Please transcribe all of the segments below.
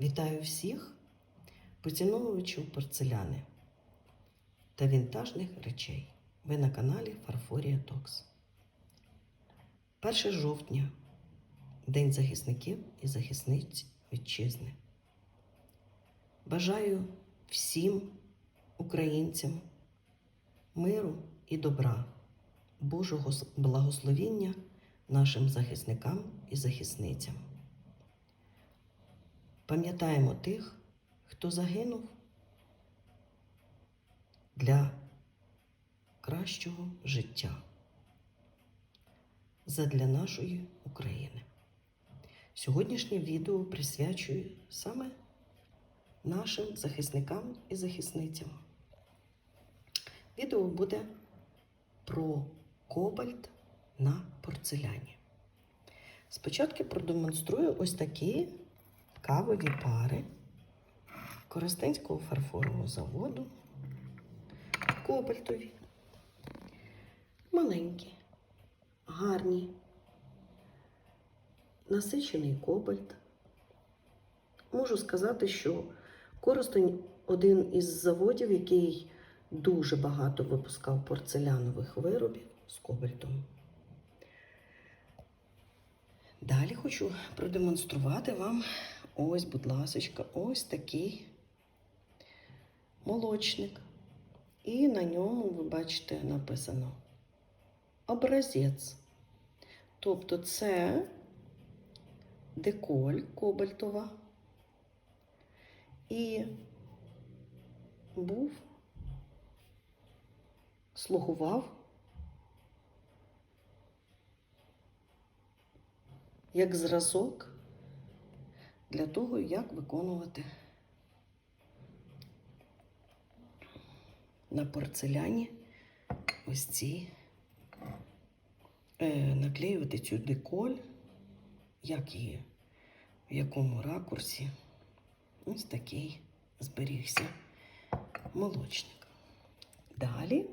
Вітаю всіх, поціновувачів порцеляни та вінтажних речей. Ви на каналі Фарфорія Токс. 1 жовтня День захисників і захисниць вітчизни. Бажаю всім українцям миру і добра, Божого благословіння нашим захисникам і захисницям. Пам'ятаємо тих, хто загинув для кращого життя задля нашої України. Сьогоднішнє відео присвячую саме нашим захисникам і захисницям. Відео буде про кобальт на порцеляні. Спочатку продемонструю ось такі кавові пари Коростенського фарфорового заводу. Кобальтові. Маленькі, гарні, насичений кобальт. Можу сказати, що Коростень один із заводів, який дуже багато випускав порцелянових виробів з кобальтом. Далі хочу продемонструвати вам ось, будь ласочка, ось такий молочник. І на ньому, ви бачите, написано образець. Тобто це деколь кобальтова. І був, слугував як зразок для того, як виконувати на порцеляні ось ці, е, наклеювати цю деколь, як її, в якому ракурсі. Ось такий зберігся молочник. Далі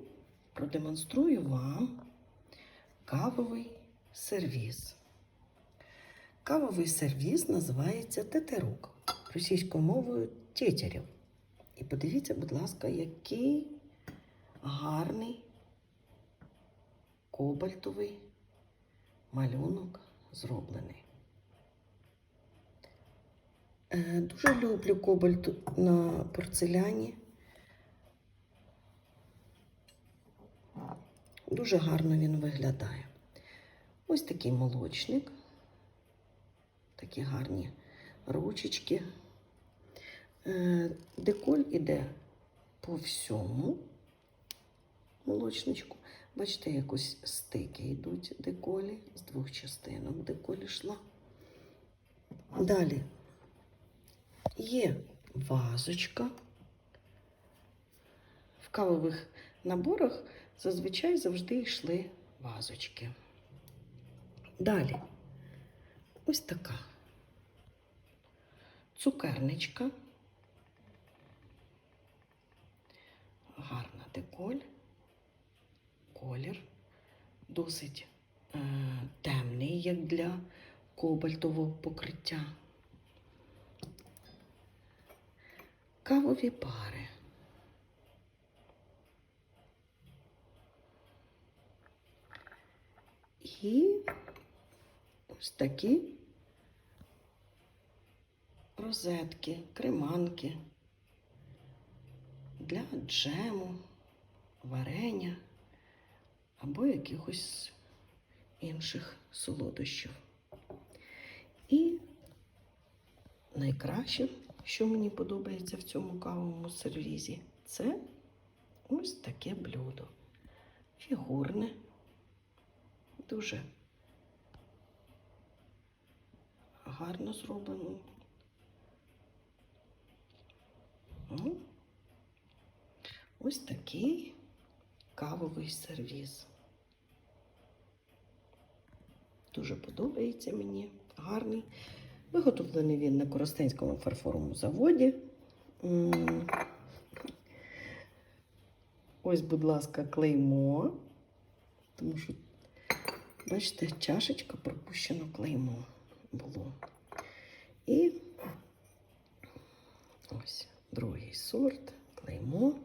продемонструю вам кавовий сервіз. Кавовий сервіз називається тетерук, російською мовою тєтярів. І подивіться, будь ласка, який гарний кобальтовий малюнок зроблений. Е, Дуже люблю кобальт на порцеляні. Дуже гарно він виглядає. Ось такий молочник, такі гарні ручечки. Е, Деколь іде по всьому молочничку. Бачите, якось стики йдуть деколі, з двох частинок деколь йшла. Далі є вазочка. В кавових наборах зазвичай завжди йшли вазочки. Далі ось така цукерничка. Гарна деколь, колір, досить е, темний, як для кобальтового покриття. Кавові пари. І ось такі розетки, креманки для джему, варення або якихось інших солодощів. І найкраще, що мені подобається в цьому кавовому сервізі, це ось таке блюдо. Фігурне, дуже гарно зроблено. Ну, Ось такий кавовий сервіз. Дуже подобається мені, гарний. Виготовлений він на Коростенському фарфоровому заводі. Ось, будь ласка, клеймо. Тому що, бачите, чашечка пропущено клеймо було. І другий сорт, клеймо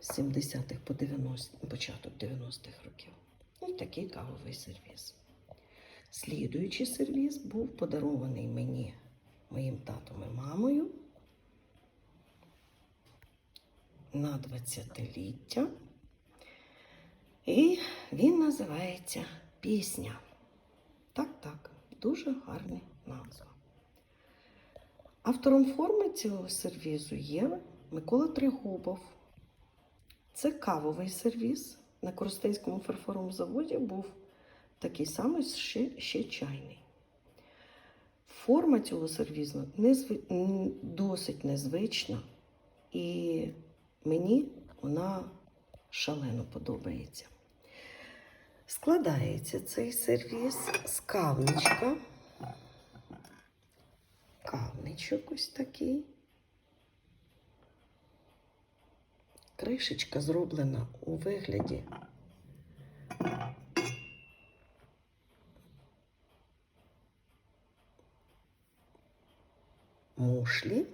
з 70-х по 90 початок 90-х років. Ось такий кавовий сервіс. Слідуючий сервіс був подарований мені моїм татом і мамою на 20-ліття. І він називається Пісня. Так, так, дуже гарна назва. Автором форми цього сервізу є Микола Тригубов. Це кавовий сервіз. На Коростенському фарфоровому заводі був такий самий ще, ще чайний. Форма цього сервізу незви... м, досить незвична, і мені вона шалено подобається. Складається цей сервіз з кавничка. Кавничок ось такий. Кришечка зроблена у вигляді мушлі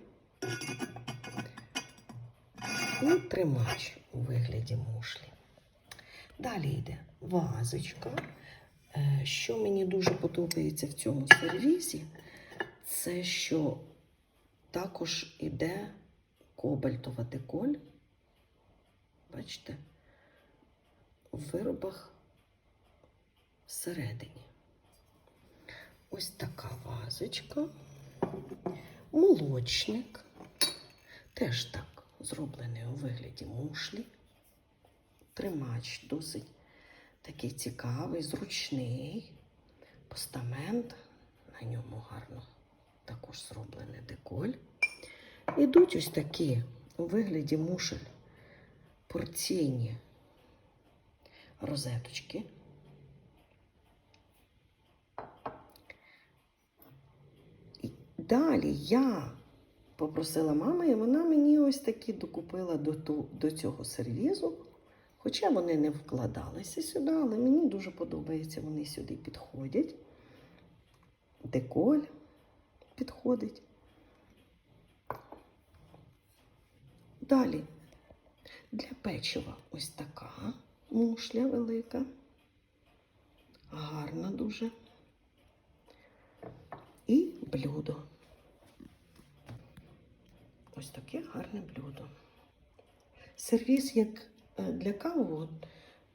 і тримач у вигляді мушлі. Далі йде вазочка. Е, Що мені дуже подобається в цьому сервізі, це що також іде кобальтова деколь. Бачите, в виробах всередині. Ось така вазочка. Молочник. Теж так зроблений у вигляді мушлі. Тримач досить такий цікавий, зручний. Постамент. На ньому гарно також зроблений деколь. Ідуть ось такі у вигляді мушель порційні розеточки. І далі я попросила мами, і вона мені ось такі докупила до, ту- до цього сервізу. Хоча вони не вкладалися сюди, але мені дуже подобається, вони сюди підходять. Деколь підходить. Далі для печива ось така мушля велика. Гарна дуже. І блюдо. Ось таке гарне блюдо. Сервіс, як е, для каву,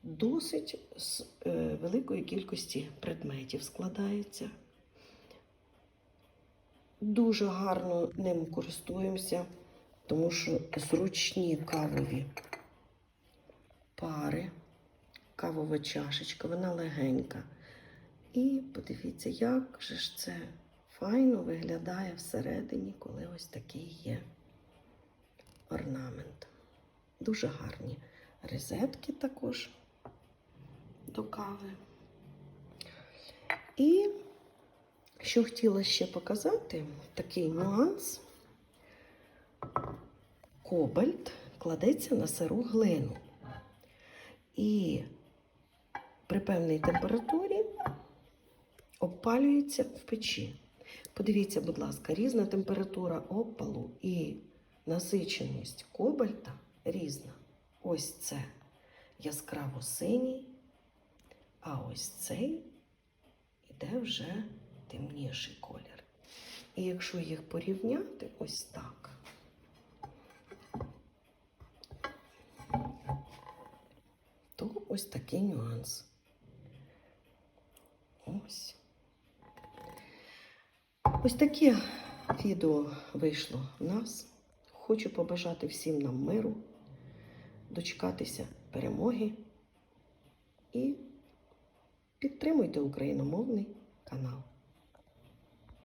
досить з е, великої кількості предметів складається. Дуже гарно ним користуємося, тому що зручні кавові пари, кавова чашечка, вона легенька. І подивіться, як же ж це файно виглядає всередині, коли ось такий є орнамент. Дуже гарні розетки також до кави. І що хотіла ще показати, такий нюанс. Кобальт кладеться на сиру глину. І при певній температурі обпалюється в печі. Подивіться, будь ласка, різна температура опалу і насиченість кобальта різна. Ось це яскраво синій, а ось цей іде вже темніший колір. І якщо їх порівняти ось так, то ось такий нюанс. Ось. Ось таке відео вийшло в нас. Хочу побажати всім нам миру, дочекатися перемоги і підтримуйте україномовний канал.